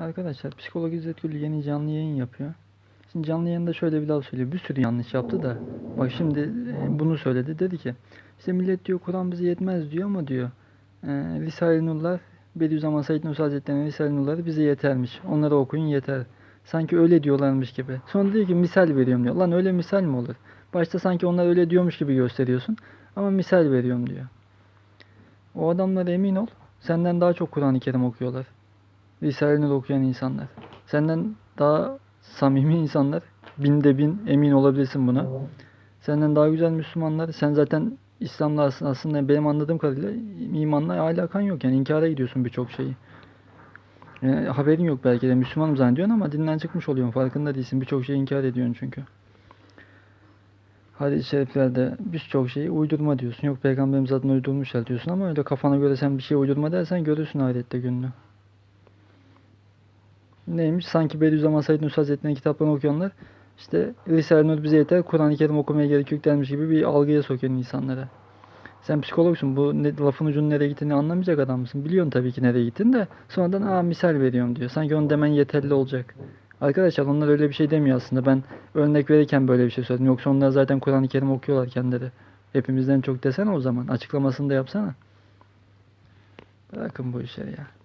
Arkadaşlar Psikolog İzzet Gül yeni canlı yayın yapıyor. Şimdi canlı yayında şöyle bir laf söylüyor. Bir sürü yanlış yaptı da. Bak şimdi e, bunu söyledi. Dedi ki işte millet diyor Kur'an bize yetmez diyor ama diyor e, Risale-i Nurlar Bediüzzaman Said Nursi Hazretleri'nin Risale-i Nurları bize yetermiş. Onları okuyun yeter. Sanki öyle diyorlarmış gibi. Sonra diyor ki misal veriyorum diyor. Lan öyle misal mi olur? Başta sanki onlar öyle diyormuş gibi gösteriyorsun. Ama misal veriyorum diyor. O adamlar emin ol. Senden daha çok Kur'an-ı Kerim okuyorlar. Risale-i Nur okuyan insanlar. Senden daha samimi insanlar. Binde bin emin olabilirsin buna. Senden daha güzel Müslümanlar. Sen zaten İslam'la as- aslında benim anladığım kadarıyla imanla alakan yok. Yani inkara gidiyorsun birçok şeyi. Yani haberin yok belki de Müslümanım zannediyorsun ama dinden çıkmış oluyorsun. Farkında değilsin. Birçok şeyi inkar ediyorsun çünkü. Hadis-i şeriflerde birçok şeyi uydurma diyorsun. Yok peygamberimiz adına uydurmuşlar diyorsun ama öyle kafana göre sen bir şey uydurma dersen görürsün ahirette gününü. Neymiş? Sanki Bediüzzaman Said Nursi Hazretleri'nin kitaplarını okuyanlar işte Risale-i Nur bize yeter, Kur'an-ı Kerim okumaya gerek yok denmiş gibi bir algıya sokuyor insanlara. Sen psikologsun. Bu ne, lafın ucunun nereye gittiğini anlamayacak adam mısın? Biliyorsun tabii ki nereye gittiğini de sonradan aa misal veriyorum diyor. Sanki onu demen yeterli olacak. Arkadaşlar onlar öyle bir şey demiyor aslında. Ben örnek verirken böyle bir şey söyledim. Yoksa onlar zaten Kur'an-ı Kerim okuyorlar kendileri. Hepimizden çok desene o zaman. Açıklamasını da yapsana. Bırakın bu işleri ya.